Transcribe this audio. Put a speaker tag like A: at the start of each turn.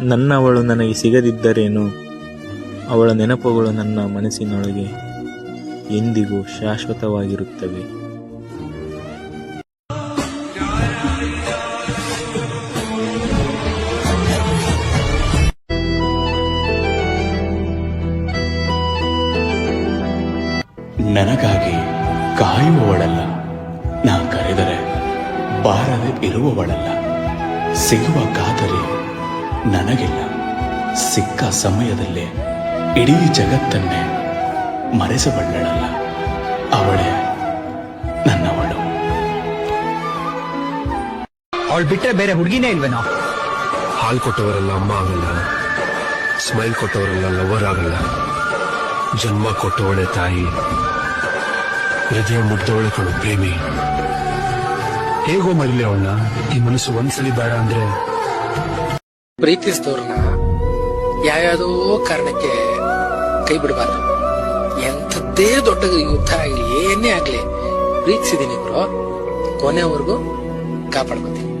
A: ನನ್ನವಳು ನನಗೆ ಸಿಗದಿದ್ದರೇನು? ಅವಳ ನೆನಪುಗಳು ನನ್ನ ಮನಸ್ಸಿನೊಳಗೆ ಎಂದಿಗೂ ಶಾಶ್ವತವಾಗಿರುತ್ತವೆ.
B: ನನಗಾಗಿ ಕಾಯುವವಳಲ್ಲ. ನಾ ಕರೆದರೆ ಬಾರದೆ ಇರುವವಳಲ್ಲ. ಸಿಗುವ ಕಾತರಿ ನನಗಿಲ್ಲ. ಸಿಕ್ಕ ಸಮಯದಲ್ಲೇ ಇಡೀ ಜಗತ್ತನ್ನೇ ಮರೆಸಬಲ್ಲಳಲ್ಲ ಅವಳೇ ನನ್ನವಳು.
C: ಅವಳು ಬಿಟ್ಟರೆ ಬೇರೆ ಹುಡುಗಿನೇ ಇಲ್ವೇನೋ?
D: ಹಾಲ್ ಕೊಟ್ಟವರೆಲ್ಲ ಅಮ್ಮ ಆಗಲ್ಲ. ಸ್ಮೈಲ್ ಕೊಟ್ಟವರೆಲ್ಲ ಲವರ್ ಆಗಲ್ಲ. ಜನ್ಮ ಕೊಟ್ಟವಳೆ ತಾಯಿ. ಹೃದಯ ಮುಗ್ದವಳೆ ಕೊಡು ಪ್ರೇಮಿ. ಹೇಗೋ ಮರಿಲಿ ಅವಳನ್ನ. ಈ ಮನಸ್ಸು ಒಂದ್ಸಲಿ ಬೇಡ ಅಂದ್ರೆ
E: ಪ್ರೀತಿಸಿದವ್ರನ್ನ ಯಾವ್ಯಾವುದೋ ಕಾರಣಕ್ಕೆ ಕೈ ಬಿಡಬಾರ್ದು. ಎಂಥದ್ದೇ ದೊಡ್ಡ ಯುದ್ಧ ಆಗಲಿ, ಏನೇ ಆಗಲಿ, ಪ್ರೀತಿಸಿದೀನಿ ಬ್ರೋ. ಕೊನೆವರೆಗೂ ಕಾಪಾಡ್ಕೊತೀನಿ.